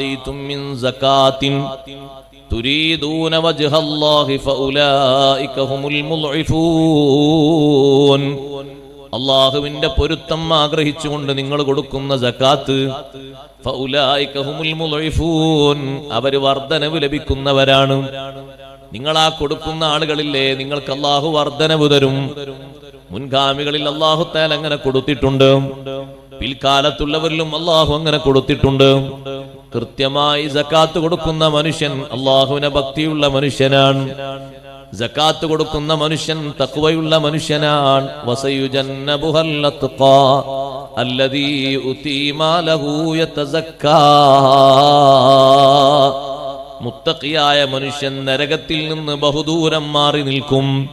آتيتم من زكاة تريدون وجه الله فأولئك هم المضعفون അള്ളാഹുവിന്റെ പൊരുത്തം ആഗ്രഹിച്ചുകൊണ്ട് നിങ്ങൾ കൊടുക്കുന്ന ജക്കാത്ത് ഫൗലായിക ഹുമുൽ മുളൈഫൂൻ അവര് വർധനവ് ലഭിക്കുന്നവരാണ് നിങ്ങൾ ആ കൊടുക്കുന്ന ആളുകളില്ലേ നിങ്ങൾക്ക് അള്ളാഹു വർധനവ് തരും മുൻഗാമികളിൽ അള്ളാഹു താൽ അങ്ങനെ കൊടുത്തിട്ടുണ്ട് പിൽക്കാലത്തുള്ളവരിലും അള്ളാഹു അങ്ങനെ കൊടുത്തിട്ടുണ്ട്. കൃത്യമായി ജക്കാത്ത് കൊടുക്കുന്ന മനുഷ്യൻ അള്ളാഹുവിനെ ഭക്തിയുള്ള മനുഷ്യനാണ്. ജക്കാത്ത് കൊടുക്കുന്ന മനുഷ്യൻ തക്കുവയുള്ള മനുഷ്യനാണ്. മുത്തക്കിയായ മനുഷ്യൻ നരകത്തിൽ നിന്ന് ബഹുദൂരം മാറി നിൽക്കും.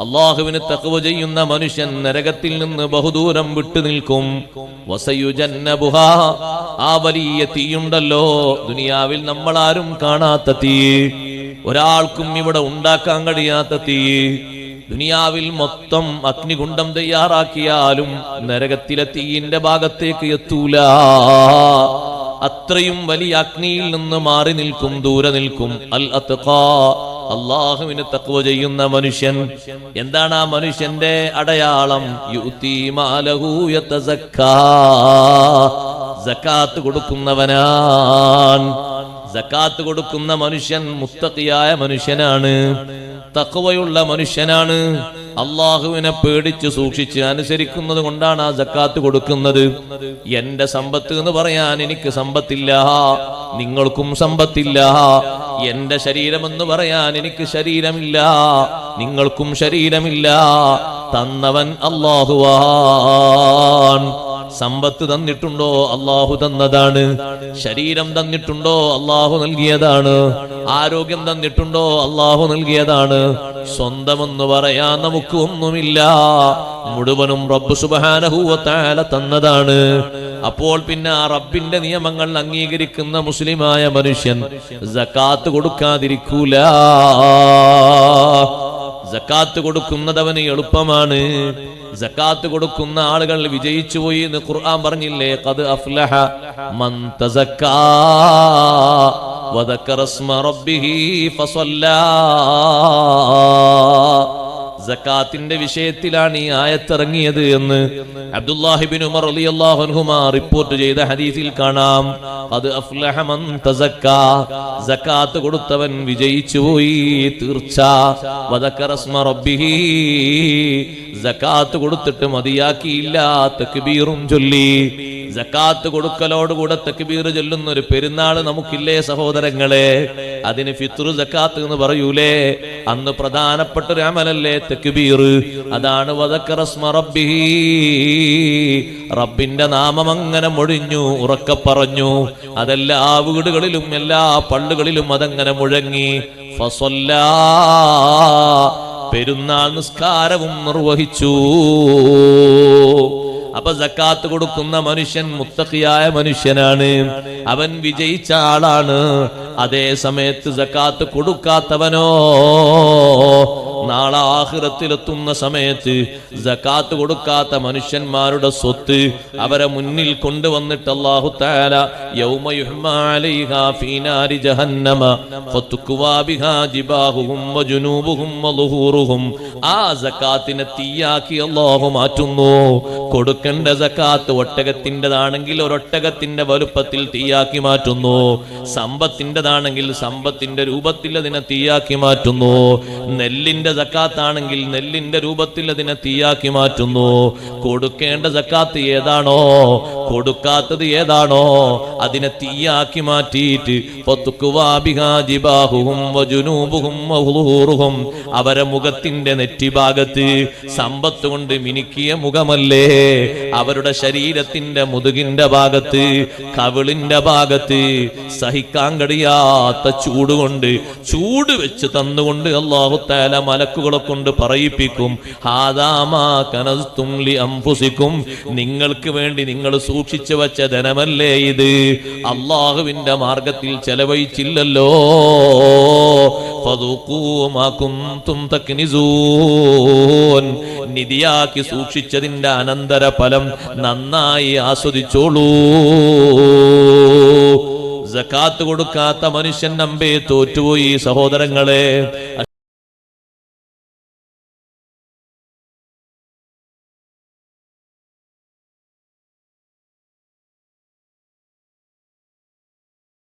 അള്ളാഹുവിന് തക്കവ ചെയ്യുന്ന മനുഷ്യൻ നരകത്തിൽ നിന്ന് ബഹുദൂരം വിട്ടു നിൽക്കും. വസയുജന്നബുഹ ആ വലിയ തീയുണ്ടല്ലോ. ദുനിയാവിൽ നമ്മളാരും കാണാത്ത തീ. ഒരാൾക്കും ഇവിടെ ഉണ്ടാക്കാൻ കഴിയാത്ത തീ. ദുനിയാവിൽ മൊത്തം അഗ്നികുണ്ടം തയ്യാറാക്കിയാലും നരകത്തിലെ തീയിന്റെ ഭാഗത്തേക്ക് എത്തൂല. അത്രയും വലിയ അഗ്നിയിൽ നിന്ന് മാറി നിൽക്കും ദൂരെ നിൽക്കും. അൽ അത്ഖാ അള്ളാഹുവിന് തക്കുവ ചെയ്യുന്ന മനുഷ്യൻ. എന്താണ് ആ മനുഷ്യന്റെ അടയാളം? സക്കാത്ത് കൊടുക്കുന്നവനാൻ സക്കാത്ത് കൊടുക്കുന്ന മനുഷ്യൻ മുത്തക്കിയായ മനുഷ്യനാണ്. തക്കുവയുള്ള മനുഷ്യനാണ്. അള്ളാഹുവിനെ പേടിച്ച് സൂക്ഷിച്ച് അനുസരിക്കുന്നത് കൊണ്ടാണ് ആ ജക്കാത്ത് കൊടുക്കുന്നത്. എന്റെ സമ്പത്ത് എന്ന് പറയാൻ എനിക്ക് സമ്പത്തില്ല. നിങ്ങൾക്കും സമ്പത്തില്ല. എന്റെ ശരീരമെന്ന് പറയാൻ എനിക്ക് ശരീരമില്ല. നിങ്ങൾക്കും ശരീരമില്ല. തന്നവൻ അള്ളാഹുവാൻ സമ്പത്ത് തന്നിട്ടുണ്ടോ അള്ളാഹു തന്നതാണ്. ശരീരം തന്നിട്ടുണ്ടോ അള്ളാഹു നൽകിയതാണ്. ആരോഗ്യം തന്നിട്ടുണ്ടോ അള്ളാഹു നൽകിയതാണ്. സ്വന്തമെന്ന് പറയാൻ നമുക്ക് ഒന്നുമില്ല മുഴുവനും റബ്ബ് സുബാനഹൂവത്താല തന്നതാണ്. അപ്പോൾ പിന്നെ ആ റബ്ബിന്റെ നിയമങ്ങൾ അംഗീകരിക്കുന്ന മുസ്ലിമായ മനുഷ്യൻ ജക്കാത്ത് കൊടുക്കാതിരിക്കൂല. ജക്കാത്ത് കൊടുക്കുന്നതവന് എളുപ്പമാണ്. ജക്കാത്ത് കൊടുക്കുന്ന ആളുകൾ വിജയിച്ചു പോയി എന്ന് ഖുർആൻ പറഞ്ഞില്ലേ? ഖദ് അഫ്ലഹ മൻ തസക്കാ വദക്കറ റബ്ബിഹി ഫസല്ലാ. സക്കാത്തിന്റെ വിഷയത്തിലാണ് ഈ ആയത്തിറങ്ങിയത് എന്ന് അബ്ദുല്ലാഹിബിൻ ഉമർ റളിയല്ലാഹു അൻഹുമാ റിപ്പോർട്ട് ചെയ്ത ഹദീസിൽ കാണാം. അത് സക്കാത്ത് കൊടുത്തവൻ വിജയിച്ചു പോയി തീർച്ച. സക്കാത്ത് കൊടുത്തിട്ട് മതിയാക്കിയില്ല തക്ബീറും ചൊല്ലി. ജക്കാത്ത് കൊടുക്കലോടുകൂടെ തെക്കുബീർ ചൊല്ലുന്ന ഒരു പെരുന്നാൾ നമുക്കില്ലേ സഹോദരങ്ങളെ? അതിന് ഫിത്രു ജക്കാത്ത് എന്ന് പറയൂലേ? അന്ന് പ്രധാനപ്പെട്ട ഒരു അമലല്ലേ തെക്കുബീർ അതാണ് റബ്ബിന്റെ നാമം അങ്ങനെ മൊഴിഞ്ഞു ഉറക്കെ പറഞ്ഞു. അതെല്ലാ വീടുകളിലും എല്ലാ പള്ളുകളിലും അതങ്ങനെ മുഴങ്ങി. ഫസല്ലാ. പെരുന്നാൾ നിസ്കാരവും നിർവഹിച്ചു. അപ്പൊ ജക്കാത്ത് കൊടുക്കുന്ന മനുഷ്യൻ മുത്തഖിയായ മനുഷ്യനാണ്. അവൻ വിജയിച്ച ആളാണ്. അതേ സമയത്ത് ജക്കാത്ത് കൊടുക്കാത്തവനോ നാളെ ആഹ്റത്തിലെത്തുന്ന സമയത്ത് ജക്കാത്ത് കൊടുക്കാത്ത മനുഷ്യന്മാരുടെ സ്വത്ത് അവരെ മുന്നിൽ കൊണ്ടുവന്നിട്ട് വജുനൂബുഹും വളുഹൂറുഹും ആ ജക്കാത്തിനെ തീയാക്കി അല്ലാഹു മാറ്റുന്നു. കൊടുക്കേണ്ട ജക്കാത്ത് ഒട്ടകത്തിന്റെതാണെങ്കിൽ ഒരൊട്ടകത്തിന്റെ വലുപ്പത്തിൽ തീയാക്കി മാറ്റുന്നു. സമ്പത്തിന്റെതാണെങ്കിൽ സമ്പത്തിന്റെ രൂപത്തിൽ അതിനെ തീയാക്കി മാറ്റുന്നു. നെല്ലിന്റെ സക്കാത്താണെങ്കിൽ നെല്ലിന്റെ രൂപത്തിൽ അതിനെ തീയാക്കി മാറ്റുന്നു. കൊടുക്കേണ്ട ജക്കാത്ത് ഏതാണോ കൊടുക്കാത്തത് ഏതാണോ അതിനെ തീയാക്കി മാറ്റിയിട്ട് അവരെ മുഖത്തിന്റെ നെറ്റിഭാഗത്ത് സമ്പത്ത് കൊണ്ട് മിനുക്കിയ മുഖമല്ലേ? അവരുടെ ശരീരത്തിന്റെ മുതുകിന്റെ ഭാഗത്ത് കവിളിന്റെ ഭാഗത്ത് സഹിക്കാൻ കഴിയാത്ത ചൂടുകൊണ്ട് ചൂട് വെച്ച് തന്നുകൊണ്ട് അള്ളാഹു താല മലക്കുകളെ കൊണ്ട് പറയിപ്പിക്കും അംഫുസിക്കും. നിങ്ങൾക്ക് വേണ്ടി നിങ്ങൾ സൂക്ഷിച്ചു വെച്ച ധനമല്ലേ ഇത്? അള്ളാഹുവിന്റെ മാർഗത്തിൽ ചെലവഴിച്ചില്ലല്ലോ. നിധിയാക്കി സൂക്ഷിച്ചതിന്റെ അനന്തര ഫലം നന്നായി ആസ്വദിച്ചോളൂ. ജക്കാത്ത് കൊടുക്കാത്ത മനുഷ്യൻ നമ്പേ തോറ്റുപോയി സഹോദരങ്ങളെ.